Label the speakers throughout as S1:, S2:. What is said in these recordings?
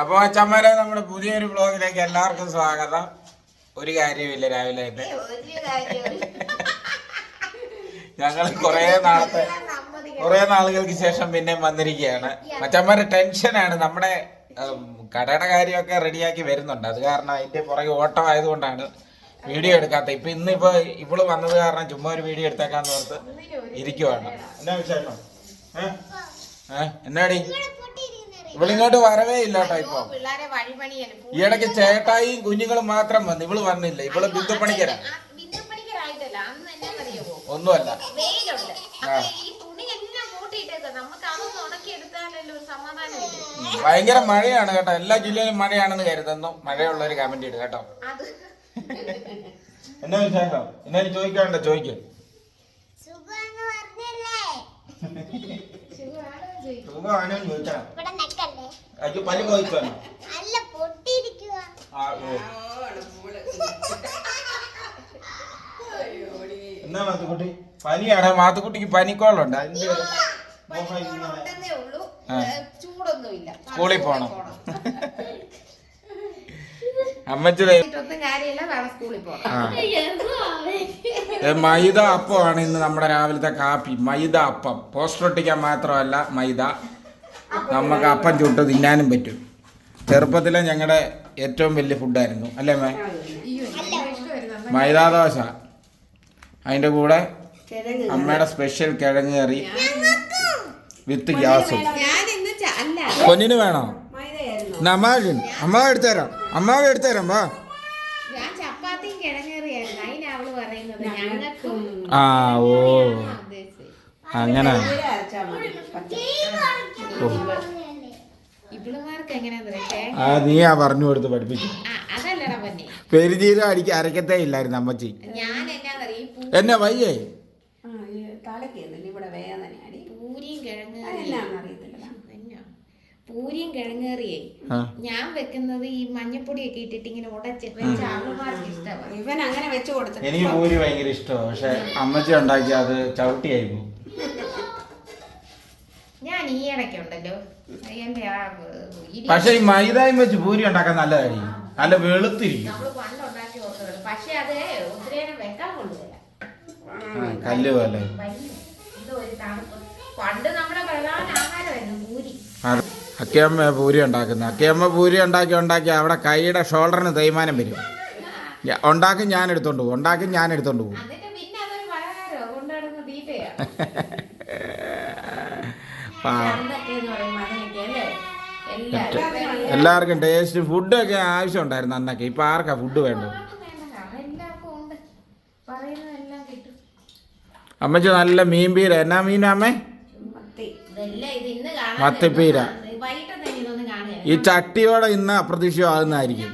S1: അപ്പൊ അച്ഛന്മാരെ നമ്മുടെ പുതിയൊരു ബ്ലോഗിലേക്ക് എല്ലാവർക്കും സ്വാഗതം. ഒരു കാര്യമില്ല രാവിലെ ഞങ്ങൾ കുറെ നാളത്തെ കുറെ നാളുകൾക്ക് ശേഷം പിന്നെ വന്നിരിക്കുകയാണ്. മച്ചന്മാരെ ടെൻഷനാണ്. നമ്മുടെ കടയുടെ കാര്യമൊക്കെ റെഡിയാക്കി വരുന്നുണ്ട്. അത് കാരണം അതിന്റെ പുറകെ ഓട്ടം ആയതുകൊണ്ടാണ് വീഡിയോ എടുക്കാത്ത ഇപ്പൊ ഇന്നിപ്പോ ഇവൾ വന്നത് കാരണം ചുമ്മാ ഒരു വീഡിയോ എടുത്തേക്കാന്ന് ഓർത്ത് ഇരിക്കുവാണ്. എന്നാ വിശേഷം? ഏഹ്? എന്നാടി? ഇവളിങ്ങോട്ട് വരവേ ഇല്ല
S2: ടൈപ്പോ ചേട്ടായും
S1: ഈ ഇടയ്ക്ക് ചേട്ടായിയും കുഞ്ഞുങ്ങളും മാത്രം വന്നു ഇവൾ വന്നില്ല ഇവൾ ബിന്ദുപ്പണിക്കരാ ഒന്നുമല്ല. ഭയങ്കര മഴയാണ് കേട്ടോ. എല്ലാ ജില്ലയിലും മഴയാണെന്ന് കരുതുന്നു. മഴയുള്ള ഒരു കമന്റ് ഇട് കേട്ടോ.
S2: അത്
S1: എന്നാ വിശേഷം എന്നാ ചോദിക്കാണ്ട ചോദിക്കും. സുഖമാണോ ചോദിച്ചാ. അയ്യോ പല്ല് പോയിക്കാണ്?
S3: അല്ല പൊട്ടിയിരിക്കുക
S1: എന്നാ മാത്തുക്കുട്ടി? പനിയാണ് മാത്തുക്കുട്ടിക്ക് പനിക്കോളുണ്ട്. അതിന്റെ
S2: ചൂടൊന്നുമില്ല.
S1: സ്കൂളിൽ പോണം. അമ്മച്ചി മൈദ അപ്പമാണ് ഇന്ന് നമ്മുടെ രാവിലത്തെ കാപ്പി. മൈദ അപ്പം. പോസ്റ്റർ ഒട്ടിക്കാൻ മാത്രമല്ല മൈദ. നമുക്ക് അപ്പം ചുട്ട് തിന്നാനും പറ്റും. ചെറുപ്പത്തിലെ ഞങ്ങളുടെ ഏറ്റവും വലിയ ഫുഡായിരുന്നു. അല്ലേ മേ മൈദാ ദോശ അതിന്റെ കൂടെ അമ്മയുടെ സ്പെഷ്യൽ കിഴങ്ങ് കറി വിത്ത് ഗ്യാസും. പൊന്നിന് വേണോ? എന്നാ അമ്മാവ് അമ്മാവ് എടുത്തുതരാം അമ്മാവ് എടുത്തുതരാം വാ. ആ ഓ. അങ്ങനെ. ആ നീയാ പറഞ്ഞു കൊടുത്ത് പഠിപ്പിച്ചു
S2: ആ അതല്ലടാ പൊന്നെ.
S1: പെരുജീരം അടിക്ക അരക്കത്തേ ഇല്ലായിരുന്നു അമ്മച്ചി.
S2: ഞാൻ എന്നാന്നറിയ ഈ
S1: എന്നെ വയ്യേ?
S2: പൂരിയും കിഴങ്ങേറിയും. ഞാൻ വെക്കുന്നത് ഈ മഞ്ഞപ്പൊടിയൊക്കെ ഇട്ടിട്ട് ഇങ്ങനെ ഉടച്ച് വെച്ച അവളുമാർക്ക് ഇഷ്ടമാണ്
S4: ഇവൻ അങ്ങനെ വെച്ചു കൊടുത്തു
S1: എനിക്ക് പൂരി ഭയങ്കര ഇഷ്ടമാണ് പക്ഷെ അമ്മച്ചി ഉണ്ടാക്കി അത് ചവിട്ടിയായി പോകും
S2: ഞാൻ ഈ ഇടയ്ക്ക് ഉണ്ടല്ലോ. എന്റെ ആ ഇരി-
S1: പക്ഷെ ഈ മൈദായും വെച്ച് പൂരി ഉണ്ടാക്കാൻ നല്ലതായിരിക്കും നല്ല വെളുത്തിരിക്കും.
S2: നമ്മൾ ഉണ്ടാക്കി പക്ഷെ അത് വെക്കാൻ കൊള്ളുകയില്ല
S1: ആ, കല്ല് പോലെ.
S2: വലിയ ഇത് ഒരു തണുപ്പ്. പണ്ട് നമ്മുടെ പ്രധാന ആഹാരമായിരുന്നു പൂരി.
S1: ആ, അക്കയമ്മ പൂരി ഉണ്ടാക്കുന്നത് അക്കയമ്മ പൂരി ഉണ്ടാക്കി ഉണ്ടാക്കി അവിടെ കൈയുടെ ഷോൾഡറിന് തേയ്മാനം വരും. ഞാ- ഉണ്ടാക്കും ഞാൻ എടുത്തോണ്ട് പോകും. ഉണ്ടാക്കും ഞാൻ എടുത്തോണ്ട് പോകും.
S2: എന്നിട്ട് പിന്നെ അതൊരു പലഹാരമോ കൊണ്ടുനടന്ന് തീറ്റയാ
S1: ആ.
S2: അന്നൊക്കെ എന്ന് പറയുമ്പോൾ അതിനൊക്കെ അല്ലേ എല്ലാവരും
S1: എല്ലാവർക്കും ടേസ്റ്റ് ഫുഡൊക്കെ ആവശ്യം ഉണ്ടായിരുന്നു അന്നൊക്കെ. ഇപ്പൊ ആർക്കാ ഫുഡ് വേണ്ടത്? അമ്മച്ച നല്ല മീൻ പീര. എന്നാ മീനാ അമ്മേ? മത്തിപ്പീര. ഈ ചട്ടിയോടെ ഇന്ന് അപ്രതീക്ഷിതമാകുന്നതായിരിക്കും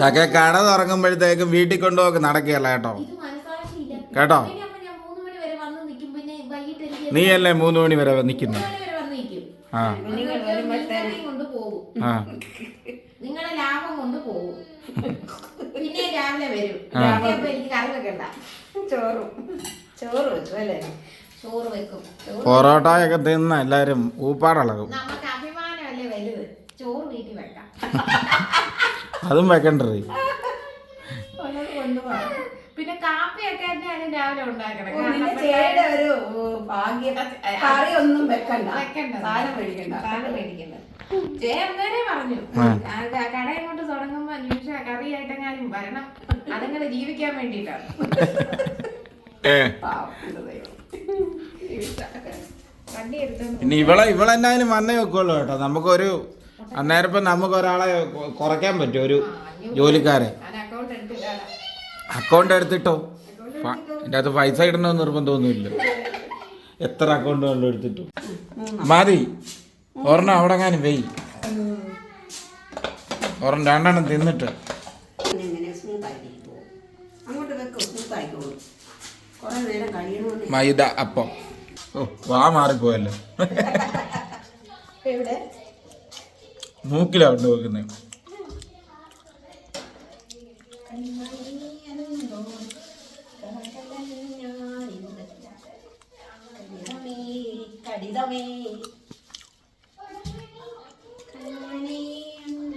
S1: ചക്ക കട തുറങ്ങുമ്പോഴത്തേക്കും വീട്ടിൽ കൊണ്ടുപോക്ക് നടക്കുകയല്ല കേട്ടോ. കേട്ടോ
S2: പിന്നെ അപ്പൊ ഞാൻ മൂന്ന് മണി വരെ വന്ന് നിൽക്കും പിന്നെ വൈകിട്ട് എനിക്ക്
S1: നീയല്ലേ മൂന്ന് മണി വരെ നിൽക്കുന്നത്
S2: മൂന്ന് മണി വരെ വന്ന് നിൽക്കും.
S1: ആ. ആ.
S2: നിങ്ങളെ ലാഭം കൊണ്ട് പോകും. പിന്നെ രാവിലെ വരും. രാവിലെ എനിക്ക് കറി വെക്കണ്ട.
S4: ചോറും. ചോറ് വെക്കും അല്ലേ?
S2: ചോറ് വെക്കും.
S1: പൊറോട്ടയൊക്കെ തിന്ന എല്ലാരും ഊപ്പാടളകും.
S2: നമുക്ക് അഭിമാനമല്ലേ വലുത്? ചോറ് വീട്ടിൽ വെക്കാം.
S1: അതും വെക്കണ്ടേ
S2: പിന്നെ കാപ്പിയൊക്കെ തന്നെയാണ് രാവിലെ ഉണ്ടാക്കണം
S4: ഒരു ഭാഗ്യം. കറിയൊന്നും വെക്കണ്ട. സാധനം മേടിക്കണ്ട.
S2: സാധനം മേടിക്കണ്ട. ജയ അന്നേരെ പറഞ്ഞു. കട ഇങ്ങോട്ട് തുടങ്ങുമ്പോ നിമിഷ കറിയായിട്ടെങ്ങാനും വരണം. അതങ്ങനെ ജീവിക്കാൻ വേണ്ടിട്ടാണ്
S1: ഇനി ഇവളെ ഇവളെന്നായാലും വന്നേ വെക്കുള്ളൂ കേട്ടോ. നമുക്കൊരു അന്നേരം ഇപ്പം നമുക്ക് ഒരാളെ കുറയ്ക്കാൻ പറ്റും ഒരു ജോലിക്കാരെ.
S2: അക്കൗണ്ട്
S1: എടുത്തിട്ടോ? എന്റെ എന്റെ അകത്ത് പൈസ ഇടണമെന്ന് നിർബന്ധമൊന്നുമില്ല. എത്ര അക്കൗണ്ട് കൊണ്ട് എടുത്തിട്ടു. മതി ഒരെണ്ണം അവിടെ എങ്ങാനും വെയ്. ഒരെണ്ണം രണ്ടെണ്ണം തിന്നിട്ട്. മൈദ അപ്പം. ഓ വാ മാറിപ്പോയല്ലോ. മൂക്കിലാണ് വെക്കുന്നത്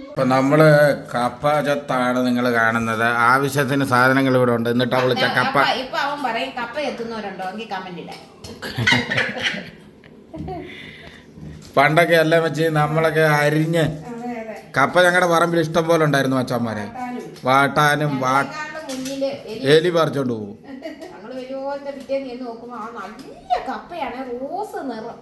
S1: ഇപ്പൊ നമ്മൾ കപ്പ ചത്താണ് നിങ്ങൾ കാണുന്നത്. ആവശ്യത്തിന് സാധനങ്ങൾ ഇവിടെ ഉണ്ട്. എന്നിട്ട് അവൾ കപ്പ
S2: ഇപ്പൊ അവൻ പറയും കപ്പ എത്തുന്നവരുണ്ടോ? എങ്കിൽ കമന്റ്
S1: പണ്ടൊക്കെ അല്ലേ വെച്ച് നമ്മളൊക്കെ അരിഞ്ഞ് കപ്പ ഞങ്ങളുടെ പറമ്പിൽ ഇഷ്ടം പോലെ ഉണ്ടായിരുന്നു
S4: അച്ഛന്മാരെ
S1: വാട്ടാനും.
S2: എലി
S1: പറിച്ചോണ്ട് പോകും
S2: വലിയോത്തെ പിറ്റേന്ന് ചെന്ന് നോക്കുമ്പോ ആ നല്ല കപ്പയാണ് റോസ് നിറം.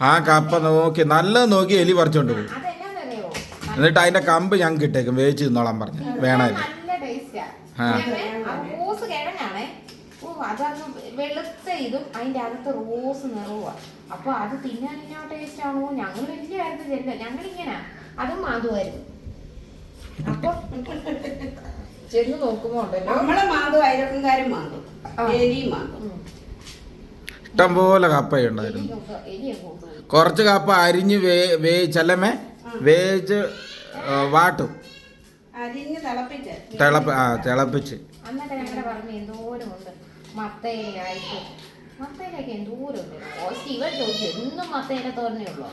S1: ആ കപ്പ നോക്കി നല്ല നോക്കി എലി പറിച്ചോണ്ട് പോകും
S2: അതെന്നാന്നറിയോ
S1: എന്നിട്ട് അതിന്റെ കമ്പ് ഞങ്ങൾക്ക് ഇട്ടേക്കും വേവിച്ച് തിന്നോളാൻ പറഞ്ഞു വേണമല്ലോ
S2: നല്ല ടേസ്റ്റാ
S1: ആ.
S2: റോസ് കിഴങ്ങാണേ. ഓ അതങ്ങ് വെളുത്ത ഇതും അതിന്റെ അകത്ത് റോസ് നിറവുക അപ്പൊ അത് തിന്നാൻ ഇന്നാ ടേസ്റ്റ് ആണോ? ഞങ്ങൾ വലിയ കാര്യത്തിൽ ചെല്ല ഞങ്ങൾ ഇങ്ങനെ അതും മാതുമായിരുന്നു അപ്പൊ ചെന്ന് നോക്കുമ്പോ ഉണ്ടല്ലോ.
S4: നമ്മളെ മാതു അയലക്കാരും. എലിയും
S2: ഉം.
S1: ഇഷ്ടം പോലെ കപ്പയുണ്ടായിരുന്നു കുറച്ച് കപ്പ അരിഞ്ഞ് വേ വേവിച്ചല്ലമ്മേ വേവിച്ച് ആ, വാട്ടും. തിളപ്പ ആ തിളപ്പിച്ച്.
S2: അന്നൊക്കെ ഞങ്ങളുടെ പറമ്പ് എന്തോരമുണ്ട് മത്തയിലായിട്ട് മത്തയിലൊക്കെ എന്തോരമുണ്ട് ഓസ്റ്റ് ഇവർ ചോദിച്ചു എന്നും മത്തയില തോരനേ ഉള്ളൂ?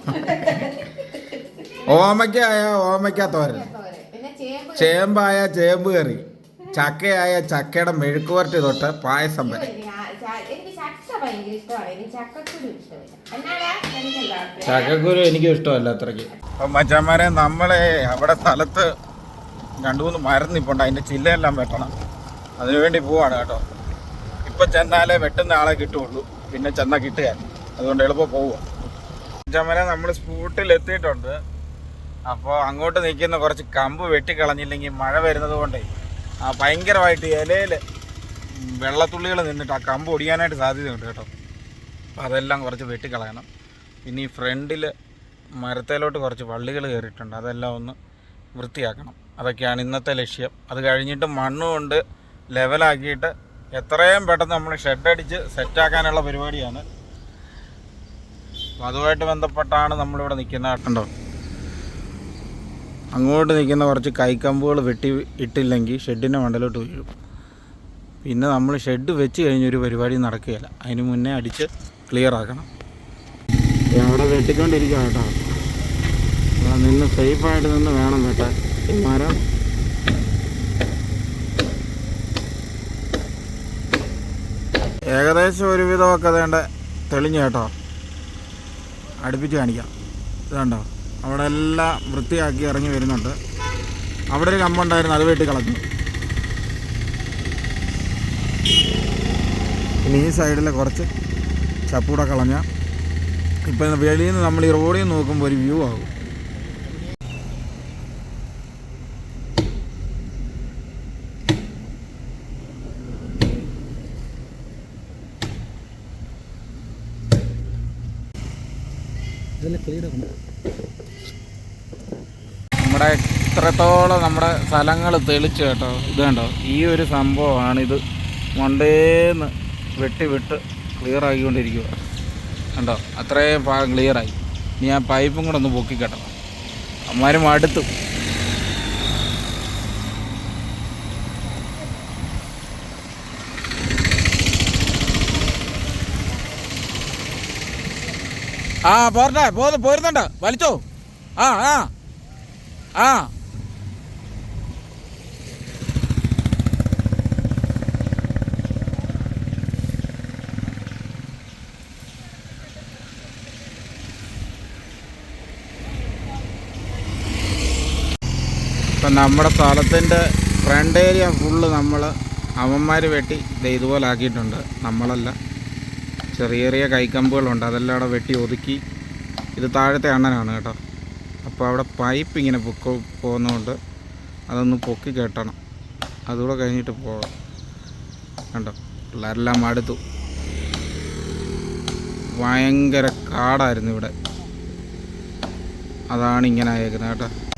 S1: ഓമയ്ക്കായ ഓമയ്ക്ക തോരൻ.
S2: തോരൻ. പിന്നെ ചേമ്പ്
S1: ചേമ്പായ ചേമ്പ് കറി. ചക്കയായ ചക്കയുടെ മെഴുക്ക് വരട്ടി തൊട്ട് പായസം വരെ.
S2: ചക്കക്കുരു
S1: എനിക്കും ഇഷ്ടമല്ല അത്രയ്ക്ക്. അപ്പം മച്ചാന്മാരെ നമ്മളെ അവിടെ സ്ഥലത്ത് രണ്ടു മൂന്ന് മരം അതിന്റെ അതിന്റെ ചില്ലയെല്ലാം വെട്ടണം. അതിനുവേണ്ടി പോവാണ് കേട്ടോ. ഇപ്പം ചെന്നാലേ വെട്ടുന്ന ആളെ കിട്ടുള്ളൂ. പിന്നെ ചെന്നാൽ കിട്ടുക. അതുകൊണ്ട് എളുപ്പം പോവുക. മച്ചാന്മാരെ നമ്മൾ സ്കൂട്ടിൽ എത്തിയിട്ടുണ്ട്. അപ്പോൾ അങ്ങോട്ട് നിൽക്കുന്ന കുറച്ച് കമ്പ് വെട്ടിക്കളഞ്ഞില്ലെങ്കിൽ മഴ വരുന്നത് കൊണ്ടേ ഭയങ്കരമായിട്ട് ഇലയിൽ വെള്ളത്തുള്ളികൾ നിന്നിട്ട് ആ കമ്പ് ഒടിയാനായിട്ട് സാധ്യതയുണ്ട് കേട്ടോ. അപ്പോൾ അതെല്ലാം കുറച്ച് വെട്ടിക്കളയണം. പിന്നെ ഈ ഫ്രണ്ടിൽ മരത്തേലോട്ട് കുറച്ച് വള്ളികൾ കയറിയിട്ടുണ്ട്. അതെല്ലാം ഒന്ന് വൃത്തിയാക്കണം. അതൊക്കെയാണ് ഇന്നത്തെ ലക്ഷ്യം. അത് കഴിഞ്ഞിട്ട് മണ്ണ് കൊണ്ട് ലെവലാക്കിയിട്ട് എത്രയും പെട്ടെന്ന് നമ്മൾ ഷെഡടിച്ച് സെറ്റാക്കാനുള്ള പരിപാടിയാണ്. അപ്പോൾ അതുമായിട്ട് ബന്ധപ്പെട്ടാണ് നമ്മളിവിടെ നിൽക്കുന്നത് കണ്ടോ അങ്ങോട്ട് നിൽക്കുന്ന കുറച്ച് കൈക്കമ്പുകൾ വെട്ടി ഇട്ടില്ലെങ്കിൽ ഷെഡിന്റെ മണ്ടലോട്ട് വീഴും പിന്നെ നമ്മൾ ഷെഡ് വെച്ച് കഴിഞ്ഞൊരു പരിപാടി നടക്കുകയില്ല. അതിന് മുന്നേ അടിച്ച് ക്ലിയർ ആക്കണം. അവിടെ വെട്ടിക്കൊണ്ടിരിക്കുക കേട്ടോ. നിന്ന് സേഫായിട്ട് നിന്ന് വേണം വെട്ടാൻ ഈ മരം. ഏകദേശം ഒരുവിധമൊക്കെ വേണ്ട തെളിഞ്ഞു കേട്ടോ. അടുപ്പിച്ച് കാണിക്കാം. ഇതുണ്ടോ? അവിടെ എല്ലാം വൃത്തിയാക്കി ഇറങ്ങി വരുന്നുണ്ട്. അവിടെ ഒരു കമ്പുണ്ടായിരുന്നു അത് വെട്ടി കളഞ്ഞു. ഇനി ഈ സൈഡിൽ കുറച്ച് ചപ്പൂടെ കളഞ്ഞ ഇപ്പം വെളിയിൽ നിന്ന് നമ്മൾ ഈ റോഡിൽ നോക്കുമ്പോൾ ഒരു വ്യൂ ആകും നമ്മുടെ ഇത്രത്തോളം നമ്മുടെ സ്ഥലങ്ങൾ തെളിച്ച് കേട്ടോ. ഇത് കണ്ടോ? ഈ ഒരു സംഭവമാണ് ഇത്. മണ്ടേന്ന് വെട്ടി വിട്ട് ക്ലിയർ ആക്കിക്കൊണ്ടിരിക്കുക കണ്ടോ? അത്രയും ഭാഗം ക്ലിയറായി ഇനി ആ പൈപ്പും കൂടെ ഒന്ന് പൊക്കിക്കട്ടോ അമ്മമാരും അടുത്തു. ആ പോരട്ടെ പോ പോരുന്നുണ്ട്. വലിച്ചോ. ആ ആ. ആ. ഇപ്പം നമ്മുടെ സ്ഥലത്തിന്റെ ഫ്രണ്ട് ഏരിയ ഫുള്ള് നമ്മൾ അവന്മാർ വെട്ടി ഇതുപോലെ ആക്കിയിട്ടുണ്ട്. നമ്മളല്ല. ചെറിയ ചെറിയ കൈക്കമ്പുകളുണ്ട്. അതെല്ലാം അവിടെ വെട്ടി ഒതുക്കി. ഇത് താഴത്തെ അണ്ണനാണ് കേട്ടോ. അപ്പോൾ അവിടെ പൈപ്പ് ഇങ്ങനെ പൊക്ക പോകുന്നതുകൊണ്ട് അതൊന്ന് പൊക്കി കെട്ടണം. അതുകൂടെ കഴിഞ്ഞിട്ട് പോകാം കണ്ടോ? പിള്ളേരെല്ലാം അടുത്തു. ഭയങ്കര കാടായിരുന്നു ഇവിടെ. അതാണ് ഇങ്ങനെ ആയേക്കുന്നത് കേട്ടോ.